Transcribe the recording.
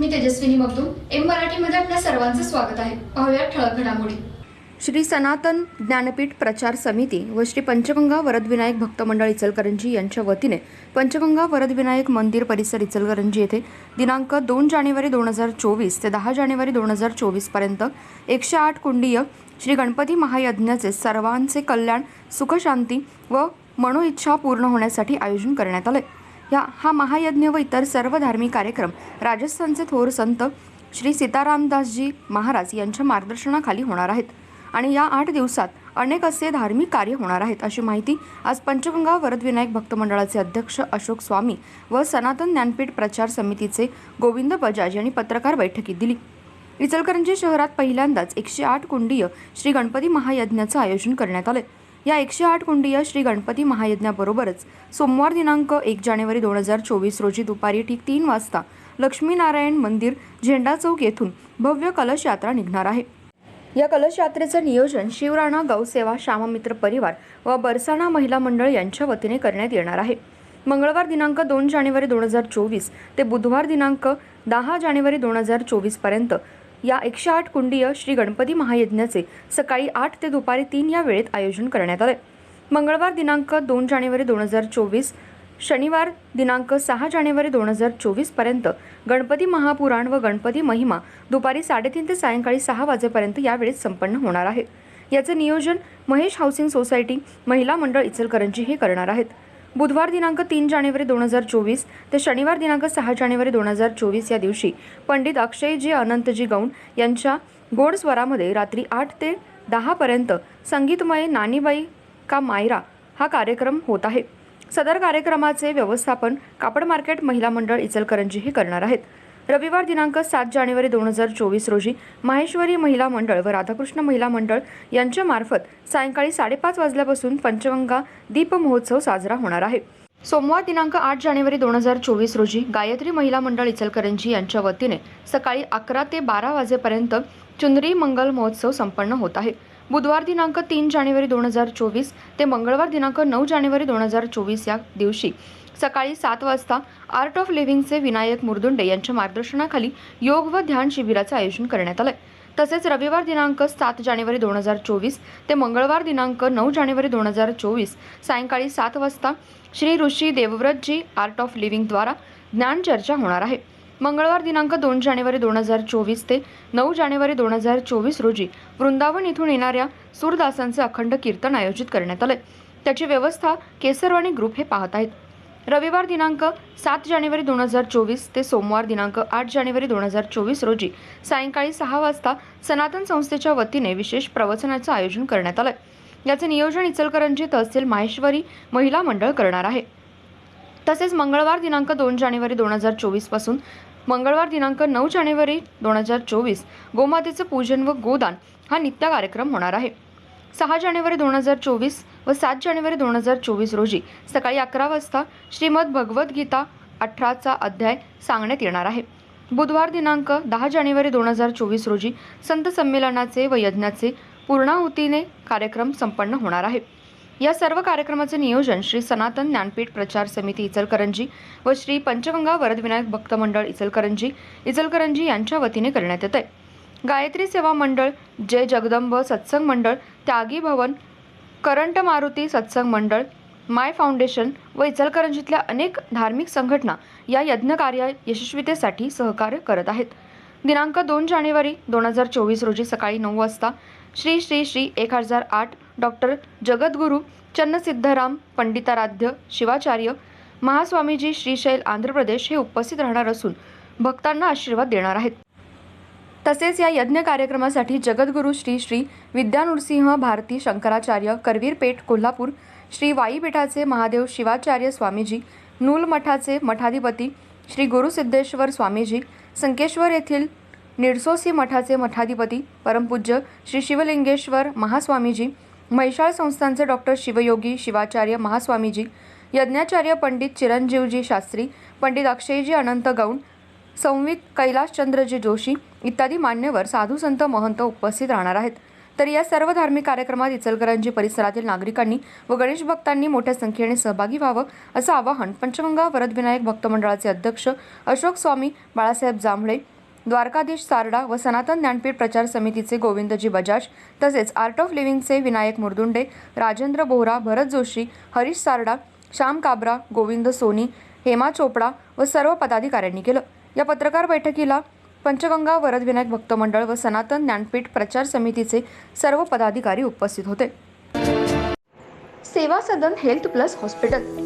मी Tejaswini Magdum M मराठीमध्ये आपल्या सर्वांचं स्वागत आहे. पाहूया ठळक घडामोडी. श्री सनातन ज्ञानपीठ प्रचार समिती व श्री पंचगंगा वरदविनायक भक्त मंडळ इचलकरंजी यांच्या वतीने पंचगंगा वरदविनायक मंदिर परिसर इचलकरंजी येथे दिनांक दोन जानेवारी दोन हजार चोवीस ते दहा जानेवारी दोन हजार चोवीसपर्यंत एकशे आठ कुंडीय श्री गणपती महायज्ञाचे सर्वांचे कल्याण सुखशांती व मनोइच्छा पूर्ण होण्यासाठी आयोजन करण्यात आले. या हा महायज्ञ व इतर सर्व धार्मिक कार्यक्रम. राजस्थानचे थोर संत श्री सीतारामदासजी महाराज यांच्या मार्गदर्शनाखाली होणार आहेत. आणि या आठ दिवसात अनेक असे धार्मिक कार्य होणार आहेत अशी माहिती आज पंचगंगा वरदविनायक भक्त मंडळाचे अध्यक्ष अशोक स्वामी व सनातन ज्ञानपीठ प्रचार समितीचे गोविंद बजाज यांनी पत्रकार बैठकीत दिली. इचलकरंजी शहरात पहिल्यांदाच एकशे आठ कुंडीय श्री गणपती महायज्ञाचं आयोजन करण्यात आले या एकशे आठ कुंडीय श्री गणपती महायज्ञाबरोबरच सोमवार दिनांक एक जानेवारी दोन हजार चोवीस रोजी दुपारी ठीक तीन वाजता लक्ष्मीनारायण मंदिर झेंडा चौक येथून भव्य कलश यात्रा निघणार आहे. या कलश यात्रेचं नियोजन शिवराणा गौसेवा श्याममित्र परिवार व बरसाणा महिला मंडळ यांच्या वतीने करण्यात येणार आहे. मंगळवार दिनांक दोन जानेवारी दोन हजार चोवीस ते बुधवार दिनांक दहा जानेवारी दोन हजार चोवीसपर्यंत या एकशे आठ कुंडीय श्री गणपती महायज्ञाचे सकाळी आठ ते दुपारी तीन या वेळेत आयोजन करण्यात आले. मंगळवार दिनांक दोन जानेवारी दोन हजार चोवीस शनिवार दिनांक सहा जानेवारी दोन हजार चोवीसपर्यंत गणपती महापुराण व गणपती महिमा दुपारी साडेतीन ते सायंकाळी सहा वाजेपर्यंत यावेळेत संपन्न होणार आहे. याचं नियोजन महेश हाऊसिंग सोसायटी महिला मंडळ इचलकरंजी हे करणार आहेत. बुधवार दिनांक तीन जानेवारी दोन हजार चोवीस ते शनिवार दिनांक सहा जानेवारी दोन हजार चोवीस या दिवशी पंडित अक्षयजी अनंतजी गौण यांच्या गोड स्वरामध्ये रात्री आठ ते दहापर्यंत संगीतमय नानीबाई का मायरा हा कार्यक्रम होत आहे. सदर कार्यक्रमाचे व्यवस्थापन कापड मार्केट महिला मंडळ इचलकरंजी हे करणार आहेत. रविवार दिनांक सात जानेवारी दोन हजार चोवीस रोजी माहेश्वरी महिला मंडळ व राधाकृष्ण महिला मंडळ यांच्या मार्फत सायंकाळी साडेपाच वाजल्यापासून पंचगंगा दीप महोत्सव साजरा होणार आहे. सोमवार दिनांक आठ जानेवारी दोन हजार चोवीस रोजी गायत्री महिला मंडळ इचलकरंजी यांच्या वतीने सकाळी अकरा ते बारा वाजेपर्यंत चुनरी मंगल महोत्सव संपन्न होत आहे. बुधवार दिनांक तीन जानेवारी दोन हजार चोवीस ते मंगळवार दिनांक नऊ जानेवारी दोन हजार चोवीस या दिवशी सकाळी सात वाजता आर्ट ऑफ लिव्हिंगचे विनायक मुरदुंडे यांच्या मार्गदर्शनाखाली योग व ध्यान शिबिराचं आयोजन करण्यात आलंय. तसेच रविवार दिनांक सात जानेवारी दोन हजार चोवीस ते मंगळवार दिनांक नऊ जानेवारी दोन हजार चोवीस सायंकाळी सात वाजता श्री ऋषी देवव्रतजी आर्ट ऑफ लिव्हिंगद्वारा ज्ञान चर्चा होणार आहे. मंगळवार दिनांक दोन जानेवारी दोन हजार चोवीस ते नऊ जानेवारी दोन हजार चोवीस रोजी वृंदावन इथून येणाऱ्या सूरदासांचे अखंड कीर्तन आयोजित करण्यात आले. त्याची व्यवस्था केसरवाणी ग्रुप हे पाहत आहेत. रविवार दिनांक सात जानेवारी दोन हजार चोवीस ते सोमवार दिनांक आठ जानेवारी दोन हजार चोवीस रोजी सायंकाळी सहा वाजता सनातन संस्थेच्या वतीने विशेष प्रवचनाचं आयोजन करण्यात आलं याचे नियोजन इचलकरंजी तहसील माहेश्वरी महिला मंडळ करणार आहे. तसेच मंगळवार दिनांक दोन जानेवारी दोन हजार चोवीसपासून मंगळवार दिनांक नऊ जानेवारी दोन हजार चोवीस गोमातेचं पूजन व गोदान हा नित्य कार्यक्रम होणार आहे. सहा जानेवारी दोन हजार चोवीस व सात जानेवारी दोन हजार चोवीस रोजी सकाळी अकरा वाजता श्रीमद भगवद्गीता अठराचा अध्याय सांगण्यात येणार आहे. बुधवार दिनांक दहा जानेवारी दोन हजार चोवीस रोजी संत संमेलनाचे व यज्ञाचे पूर्णाहुतीने कार्यक्रम संपन्न होणार आहे. या सर्व कार्यक्रमाचे नियोजन श्री सनातन ज्ञानपीठ प्रचार समिती इचलकरंजी व श्री पंचगंगा वरदविनायक भक्त मंडळ इचलकरंजी इचलकरंजी यांच्या वतीने करण्यात येत आहे गायत्री सेवा मंडळ जय जगदंब सत्संग मंडळ त्यागी भवन करंट मारुती सत्संग मंडळ माय फाउंडेशन व इचलकरंजीतल्या अनेक धार्मिक संघटना या यज्ञकार्य यशस्वीतेसाठी सहकार्य करत आहेत. दिनांक दोन जानेवारी दोन हजार चोवीस रोजी सकाळी नऊ वाजता श्री श्री श्री एक हजार आठ डॉक्टर जगद्गुरू चन्नसिद्धराम पंडिताराध्य शिवाचार्य महास्वामीजी श्रीशैल आंध्र प्रदेश हे उपस्थित राहणार असून भक्तांना आशीर्वाद देणार आहेत. तसेच या यज्ञ कार्यक्रमासाठी जगद्गुरू श्री श्री विद्यानृसिंह भारती शंकराचार्य करवीरपेठ कोल्हापूर श्री वाईपीठाचे महादेव शिवाचार्य स्वामीजी नूल मठाचे मठाधिपती श्री गुरुसिद्धेश्वर स्वामीजी संकेश्वर येथील निडसोसी मठाचे मठाधिपती परमपूज्य श्री शिवलिंगेश्वर महास्वामीजी महिषाळ संस्थानचे डॉक्टर शिवयोगी शिवाचार्य महास्वामीजी यज्ञाचार्य पंडित चिरंजीवजी शास्त्री पंडित अक्षयजी अनंत गौंड संवित कैलाशचंद्रजी जोशी इत्यादी मान्यवर साधू संत महंत उपस्थित राहणार आहेत. तर या सर्व धार्मिक कार्यक्रमात इचलकरंजी परिसरातील नागरिकांनी व गणेश भक्तांनी मोठ्या संख्येने सहभागी व्हावं असं आवाहन पंचगंगा वरदविनायक भक्त मंडळाचे अध्यक्ष अशोक स्वामी बाळासाहेब जांभळे द्वारकाधीश सारडा व सनातन ज्ञानपीठ प्रचार समितीचे गोविंदजी बजाज तसेच आर्ट ऑफ लिव्हिंगचे विनायक मुरदुंडे राजेंद्र बोहरा भरत जोशी हरीश सारडा श्याम काबरा गोविंद सोनी हेमा चोपडा व सर्व पदाधिकाऱ्यांनी केलं. या पत्रकार बैठकीला पंचगंगा वरदविनायक भक्त मंडळ व सनातन ज्ञानपीठ प्रचार समितीचे सर्व पदाधिकारी उपस्थित होते. Seva Sadan health plus hospital.